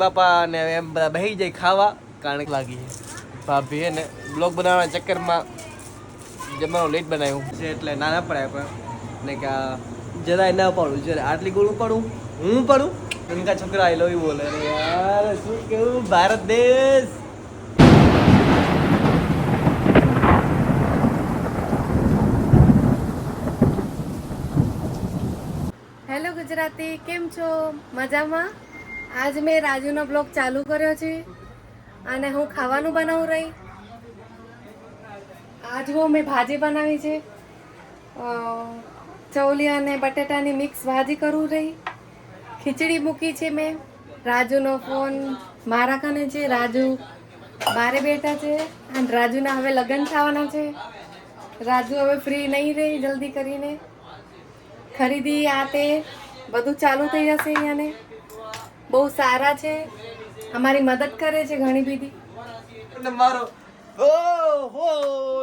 બાપા ને એમ બધા બહી જાય ખાવા, કારણ લાગી ભાભી ને બ્લોગ બનાવવાના ચક્કરમાં જમવાનું લેટ બનાવ્યું. છે એટલે ના ના પડાય પણ, ને કે જરાય ના પાડું જરા આટલી ગોળું પાડું? હું પાડું? નનકા છોકરા આઈ લવ યુ બોલે. યાર, શું કેવું? ભારત દેશ! હેલો ગુજરાતી, કેમ છો? મજામાં? આજ મેં રાજુનો બ્લોગ ચાલુ કર્યો છે અને હું ખાવાનું બનાવું રહી. આજ હું મેં ભાજી બનાવી છે. ચૌલી અને બટેટાની મિક્સ ભાજી કરું રહી. ખીચડી મૂકી છે મેં. રાજુનો ફોન મારા કને છે, રાજુ બારે બેઠા છે અને રાજુના હવે લગ્ન થવાના છે. રાજુ હવે ફ્રી નહીં રહી જલ્દી કરીને. ખરીદી આ તે બધું ચાલુ થઈ જશે અહીંયાને? બહુ સારા છે. અમારી મદદ કરે છે ઘણી બધી. મારો ઓ હો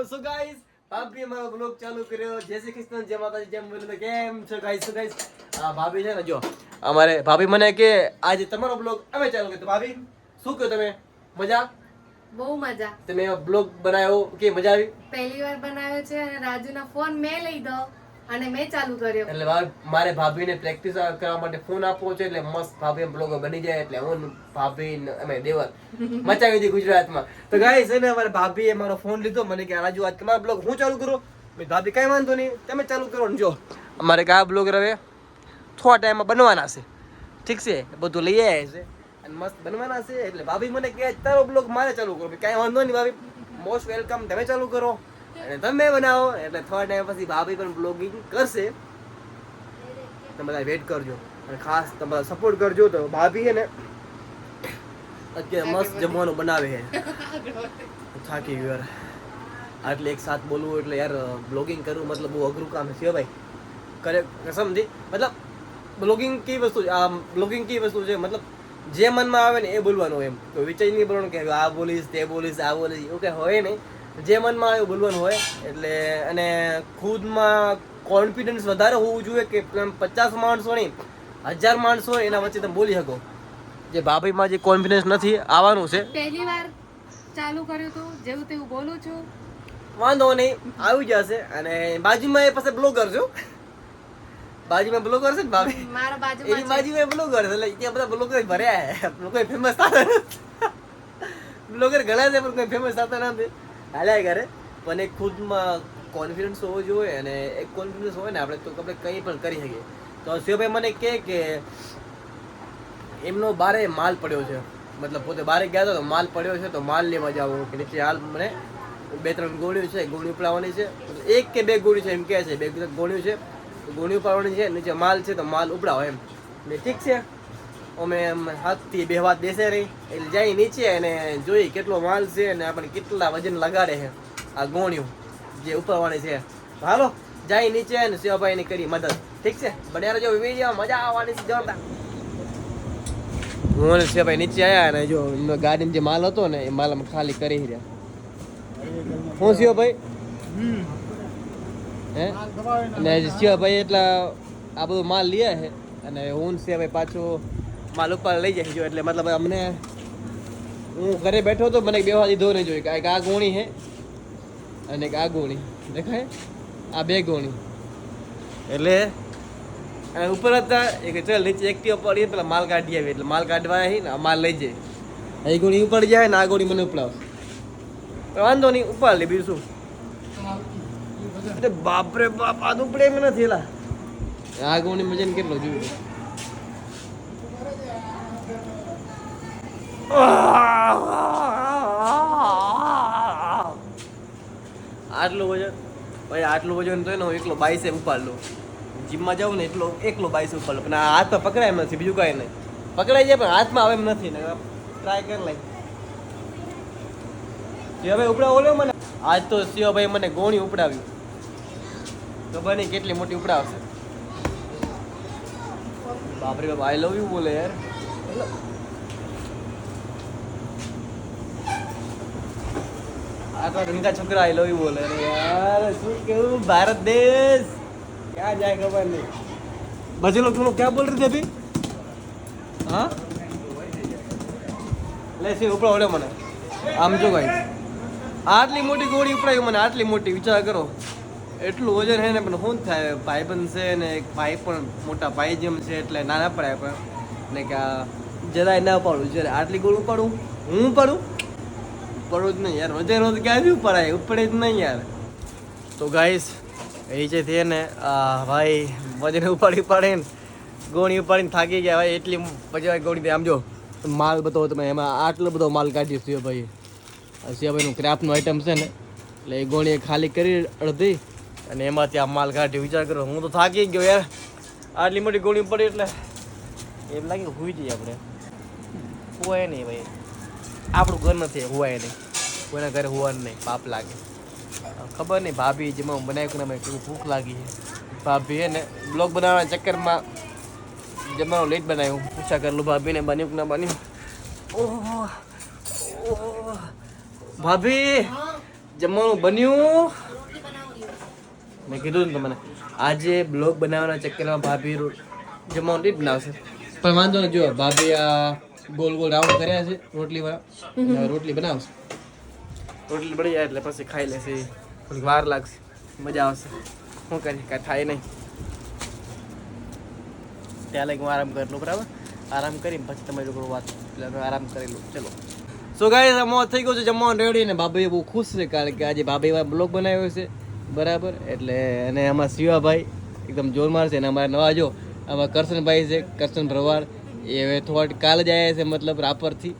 સો ગાઈસ ભાભી અમારો બ્લોગ ચાલુ કર્યો. જય શ્રી કૃષ્ણ જય માતાજી જય મુરલી કેમ છો ગાઈસ સો ગાઈસ આ ભાભી છે ને જો અમારે ભાભી મને કે આજે તમારો બ્લોગ અમે ચાલુ કર્યો. ભાભી શું કહ્યું તમે? મજા? બહુ મજા. તમે બ્લોગ બનાવ્યો કે મજા આવી? પહેલી વાર બનાવ્યો છે અને રાજુના ફોન મેં લઈ દો. અને મેં ચાલુ કર્યો. એટલે મારે ભાભીને પ્રેક્ટિસ કરવા માટે ફોન આપવો છે એટલે મસ્ત ભાભી બ્લોગર બની જાય એટલે હું ભાભી અમે દેવર મચાવી દીધી ગુજરાતમાં. તો ગાઈસ એને અમારે ભાભીએ મારો ફોન લીધો. મને કે રાજુ આજ તમારો બ્લોગ હું ચાલુ કરું? મેં ભાભી કઈ વાંધો નહીં. તમે ચાલુ કરો ને જો. અમારે કયા બ્લોગ હવે થોડા ટાઈમમાં બનવાના છે. ઠીક છે? બધું લઈ આવ્યા છે. અને મસ્ત બનવાના છે. એટલે ભાભી મને કહે તારો બ્લોગ મારે ચાલુ કરો કઈ વાંધો નહીં ભાભી. મોસ્ટ વેલકમ તમે ચાલુ કરો. અને તમે બનાવો એટલે થોડા ટાઈમ પછી ભાભી પણ બ્લોગિંગ કરશે. તમે બધા વેટ કરજો. અને ખાસ તમે સપોર્ટ કરજો તો ભાભી છે ને અત્યારે મસ્ત જમવાનું બનાવે છે. થાકી ગયો આટલે એક સાથ બોલવું એટલે યાર બ્લોગિંગ કરવું મતલબ બહુ અઘરું કામ છે ભાઈ. કરે સમજી મતલબ બ્લોગિંગ કઈ વસ્તુ આ બ્લોગિંગ કઈ વસ્તુ છે? મતલબ જે મનમાં આવે ને એ બોલવાનું એમ. તો વિચારી નહીં બોલવાનું કે આ બોલીશ તે બોલીશ આ બોલીશ. એવું કંઈ હોય નહીં. જે મનમાં આવ્યું બોલવાનું હોય એટલે અને ખુદમાં કોન્ફિડન્સ વધારે હોવું જોઈએ કે પચાસ માણસો નહીં હજાર માણસો એના વચ્ચે તમે બોલી શકો. જે ભાભીમાં જે કોન્ફિડન્સ નથી આવવાનું છે. પહેલી વાર ચાલુ કર્યું હતું જેવું તેવું બોલું છું. વાંધો નહીં આવી જશે અને બાજુમાં એ પાસે બ્લોગર છું? બાજુમાં બ્લોગર છે ને ભાભી? મારા એની બાજુમાં છે. બાજુમાં બ્લોગર છે એટલે ત્યાં બધા બ્લોગર ભર્યા છે. લોકો ફેમસ થતા બ્લોગર ઘણા છે પણ કોઈ ફેમસ થતા નથી. હાલ્યા કરે, પણ એક ખુદમાં કોન્ફિડન્સ હોવો જોઈએ અને એક કોન્ફિડન્સ હોય ને આપણે તો આપણે કંઈ પણ કરી શકીએ. તો શિવભાઈ મને કહે કે એમનો બારે માલ પડ્યો છે. મતલબ પોતે બારે ગયા હતા તો માલ પડ્યો છે, તો માલ લેવા જાવ કે નીચે હાલ મને બે ત્રણ ગોળીઓ છે, ગોળી ઉપડાવવાની છે. એક કે બે ગોળી છે એમ કહે છે, બે ગોળીઓ છે. ગોળી ઉપાડવાની છે, નીચે માલ છે તો માલ ઉપડાવો એમ. ને ઠીક છે? અમે હાથથી બે વાત બેસે રહી. એટલે જઈ નીચે અને જોઈ કેટલો માલ છે અને આપણે કેટલા વજન લગાડે છે. આ ગોણિયું જે ઉપરવાની છે. હાલો જઈ નીચે અને શિવાભાઈને કરી મદદ. ઠીક છે? બન્યા જો વીડિયો મજા આવવાની છે, જોરદાર. હું અને શિવાભાઈ નીચે આવ્યા અને જો એમનો ગાડીમાં જે માલ હતો ને, એ માલ અમે ખાલી કરી રહ્યા. હું શિવાભાઈ? હે? અને શિવાભાઈ એટલા આ બધો માલ લે છે અને હું શિવાભાઈ પાછો માલ ઉપર લઈ જાય એટલે મતલબ અમને હું ઘરે બેઠો તો મને બે વાજી ધોને જોઈ કે આ ગોણી હે અને એક આ ગોણી. દેખાય? આ બે ગોણી. એટલે અને ઉપર હતા એ કે ચાલ નીચે એકટીઓ પડી પેલા માલ કાઢી આવી એટલે માલ કાઢવા આવી ને માલ લઈ જાય. એ ગોળી ઉપર જાય ને આ ગોળી મને ઉપડાવ. વાંધો નહીં ઉપર લે બીજું શું? બાપરે બાપ આ ઉપડે એમ નથી એલા. આ ગોળી મજા કેટલો જોયું આટલું વજન? ભાઈ, આટલું વજન તો ને હું એકલો બાઈસે ઉપાડ લઉં જીમમાં જાઉં ને એટલો એકલો બાઈસે ઉપાડલો. પણ આ હાથમાં પકડાય એમ નથી, બીજું કાંઈ નહીં. પકડાઈ જાય, પણ હાથમાં આવે એમ નથી. ને ટ્રાય કરી લઈ હવે ઉપડાવો લ્યો મને. આજ તો શિવાભાઈ મને ગોણી ઉપડાવ્યું. ખબર નહીં કેટલી મોટી ઉપડાવશે? બાપરે બાપ આઈ લવ યુ બોલે યાર. આટલા ધનકા છોકરા આઈ લવ યુ બોલે યાર, શું કેવું? ભારત દેશ. ક્યાં જાય ખબર નહીં. બજે લોગ થોડો ક્યાં બોલ રહી થે અભી હા? લે સી ઉપર ઓડે મને. આમ જો ભાઈ. આટલી મોટી ગોળી ઉપડાવી મને, આટલી મોટી, વિચાર કરો. એટલું વજન છે ને, પણ શું થાય? ભાઈબંધ છે ને, એક ભાઈ પણ મોટા ભાઈ જેમ છે, એટલે ના ના પડાય પણ. ને કે જરાય ના પાડું, જરા આટલી ગોળ ઉપાડું? હું પાડું પડું જ નહીં યાર. રોજે રોજ ક્યાંથી ઉપાડાય ઉપડે જ નહીં યાર. તો ગાઈસ એ જે છે ને ભાઈ વજન ઉપાડી ઉપાડે ને ગોણી ઉપાડીને થાકી ગયા ભાઈ. એટલી પછી ગોળી આમ જો, માલ બતાવો તમે એમાં આટલો બધો માલ કાઢી છે ભાઈ સિયાભાઈનું ક્રાફ્ટનું આઈટમ છે ને, એટલે એ ગોળીએ ખાલી કરી અડધી અને એમાંથી આ માલ કાઢી વિચાર કરો, હું તો થાકી ગયો યાર. આટલી મોટી ગોળી પડી એટલે, એમ લાગે હુઈ જઈએ આપણે. કોઈ નહીં ભાઈ. આપણું ઘર નથી, હોવાય નહીં. કોઈના ઘરે હોવા નહીં, પાપ લાગે. ખબર નહીં, ભાભી જેમાં બનાવ્યું ને કેવું ભૂખ લાગી છે. ભાભી ને બ્લોગ બનાવવાના ચક્કરમાં જમવાનું લેટ બનાવ્યું. પૂછા કરેલું ભાભીને બન્યું કે ના બન્યું? ઓહો. ભાભી, જમવાનું બન્યું? મેં કીધું ને તમને, આજે બ્લોગ બનાવવાના ચક્કરમાં ભાભી જમવાનું લેટ બનાવશે. પણ વાંધો નહીં જો ભાભી આ ગોલ ગોલ રાઉન્ડ કર્યા છે રોટલી વાળા રોટલી બનાવશે. રોટલી બની જાય એટલે પછી ખાઈ લેશે. થોડીક વાર લાગશે. મજા આવશે. શું કરીએ? કાંઈ થાય નહીં. ત્યાં લગી હું આરામ કરી બરાબર? આરામ કરીને પછી તમારી લોકો વાત એટલે આરામ કરી લઉં. ચલો. સો ગાઈઝ મોત થઈ ગયો છે જમવાનું રેડી ને ભાભી બહુ ખુશ છે કારણ કે આજે ભાભી બ્લોગ બનાવ્યો છે. બરાબર? એટલે અને આમાં શિવાભાઈ એકદમ જોરમાર છે અને અમારા નવા જો આમાં કરશનભાઈ છે કરશન ભરવાડ એ હવે થોડા કાલે જ આવ્યા છે મતલબ રાપરથી.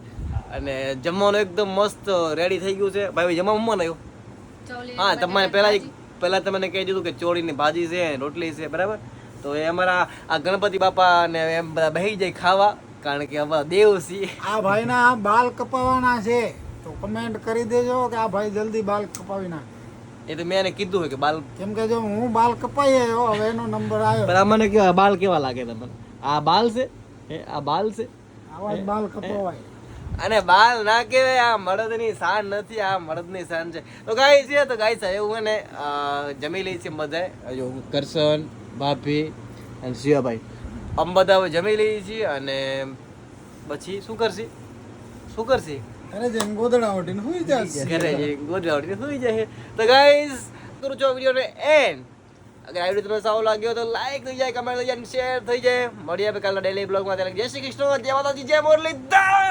અને જમવાનું એકદમ મસ્ત રેડી થઈ ગયું છે. ભાઈ જમવા મમ્મા આવ્યો હા તમારે પહેલા એક પહેલા તમને કહી દીધું કે ચોળીની ભાજી છે રોટલી છે બરાબર? તો એ અમારા આ ગણપતિ બાપા ને એમ બધા બેસી જાય ખાવા કારણ કે અમારા દેવ છે આ ભાઈના બાલ કપાવવાના છે. તો કમેન્ટ કરી દેજો કે આ ભાઈ જલ્દી બાલ કપાવી નાખે. એ તો મેં એને કીધું હોય કે બાલ કેમ કે જો હું બાલ કપાઈ આવ્યો હવે એનો નંબર આવ્યો. પણ મને કેવા બાલ કેવા લાગે તમને? આ બાલ છે? હે આ બાલ છે? આવા બાલ કપાવાય. અને બાલ ના કહેવાય આ મળદની શાન નથી આ મળદની શાન છે. તો ગાય છે તો ગાય છે એવું ને જમી લઈ છે બધા જો કરશન ભાભી અને શિવાભાઈ આમ બધા હવે જમી લઈએ છીએ અને પછી શું કરશી? શું કરશી? અરે જેમ ગોદડા ઓઢીને સુઈ જશે. ઘરે જઈ ગોદરાવડી સુઈ જાય તો ગાઈસ કરું છું વિડીયોને એન્ડ અગર આવી વીડિયો તમને સારો લાગ્યો તો લાઈક થઈ જાય કમેન્ટ થઈ જાય શેર થઈ જાય. મળીએ કાલના ડેલી બ્લોગમાં ત્યારે જય શ્રી કૃષ્ણ, જય માતાજી, જય મુરલીધર